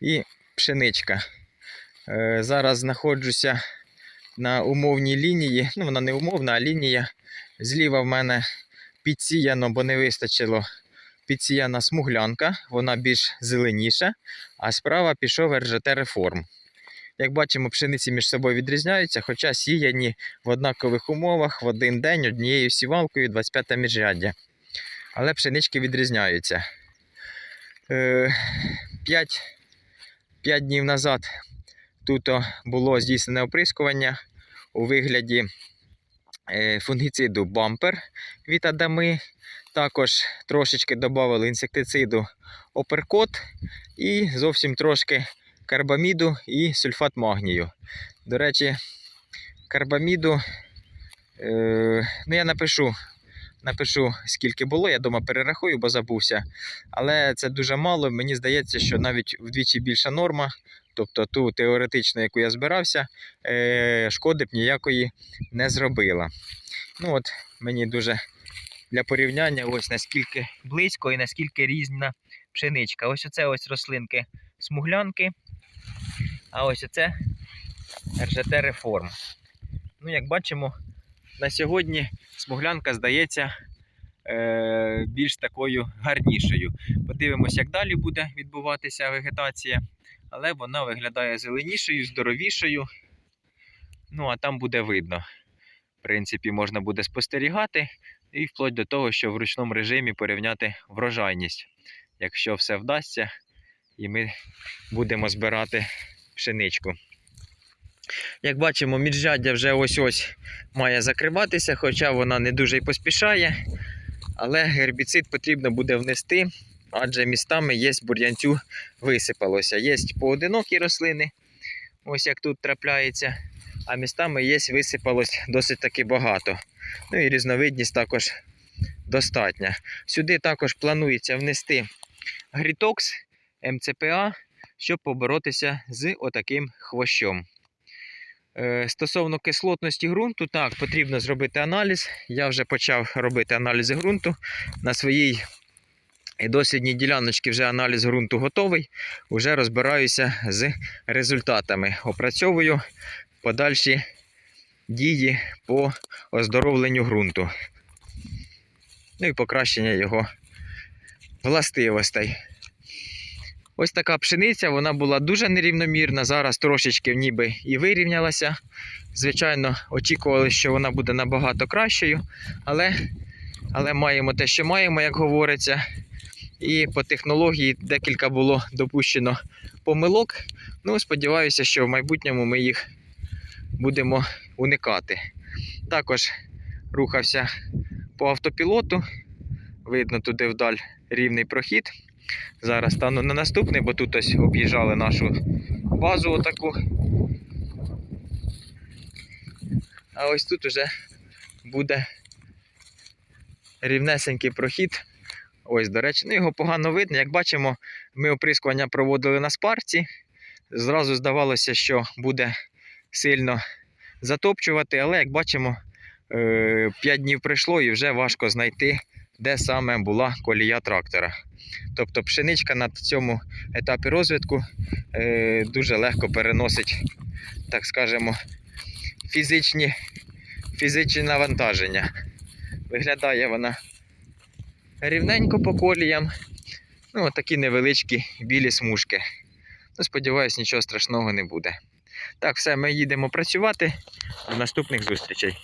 і пшеничка. Е, Зараз знаходжуся на умовній лінії. Ну, вона не умовна, а лінія. Зліва в мене підсіяно, бо не вистачило. Підсіяна смуглянка, вона більш зеленіша, а справа пішов РЖТ реформ. Як бачимо, пшениці між собою відрізняються, хоча сіяні в однакових умовах в один день однією сівалкою 25 міжряддя. Але пшенички відрізняються. Е, 5, 5 днів назад тут було здійснене оприскування у вигляді е, фунгіциду бампер від Адами. Також трошечки додали інсектициду оперкот і зовсім трошки карбаміду і сульфат магнію. До речі, карбаміду, е, ну я напишу, напишу, скільки було, я дома перерахую, бо забувся. Але це дуже мало. Мені здається, що навіть вдвічі більша норма, тобто ту теоретичну, яку я збирався, е, шкоди б ніякої не зробила. Ну от, мені дуже для порівняння, ось наскільки близько і наскільки різна пшеничка. Ось оце ось рослинки смуглянки, а ось оце РЖТ реформ. Ну, як бачимо, на сьогодні смуглянка здається е, більш такою гарнішою. Подивимось, як далі буде відбуватися вегетація, але вона виглядає зеленішою, здоровішою. Ну, а там буде видно. В принципі, можна буде спостерігати і вплоть до того, що в ручному режимі порівняти врожайність, якщо все вдасться, і ми будемо збирати пшеничку. Як бачимо, міжжаддя вже ось-ось має закриватися, хоча вона не дуже й поспішає. Але гербіцид потрібно буде внести, адже містами є бур'янцю висипалося. Є поодинокі рослини, ось як тут трапляється, а містами є висипалось досить таки багато. Ну і різновидність також достатня. Сюди також планується внести грітокс МЦПА, щоб поборотися з отаким хвощом. Е, Стосовно кислотності ґрунту, так, потрібно зробити аналіз. Я вже почав робити аналізи ґрунту. На своїй дослідній діляночці вже аналіз ґрунту готовий. Уже розбираюся з результатами. Опрацьовую подальші дії по оздоровленню ґрунту. Ну і покращення його властивостей. Ось така пшениця, вона була дуже нерівномірна. Зараз трошечки ніби і вирівнялася. Звичайно, очікували, що вона буде набагато кращою, але, але маємо те, що маємо, як говориться. І по технології декілька було допущено помилок. Ну, сподіваюся, що в майбутньому ми їх будемо уникати. Також рухався по автопілоту. Видно туди вдаль рівний прохід. Зараз стану на наступний, бо тут ось об'їжджали нашу базу отаку. А ось тут уже буде рівнесенький прохід. Ось, до речі, ну його погано видно. Як бачимо, ми оприскування проводили на спарці. Зразу здавалося, що буде сильно затопчувати, але як бачимо, 5 днів пройшло і вже важко знайти, де саме була колія трактора. Тобто пшеничка на цьому етапі розвитку е, дуже легко переносить, так скажемо, фізичні, фізичні навантаження. Виглядає вона рівненько по коліям. Ну, такі невеличкі білі смужки. Ну, сподіваюсь, нічого страшного не буде. Так, все, ми їдемо працювати. До наступних зустрічей.